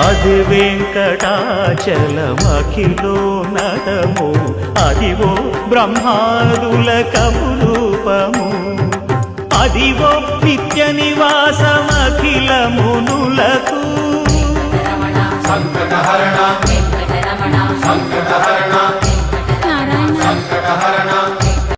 అది వెంకటాచలమఖిలో నటము. అదివో బ్రహ్మాదుల కమురూపము అదివో నిత్య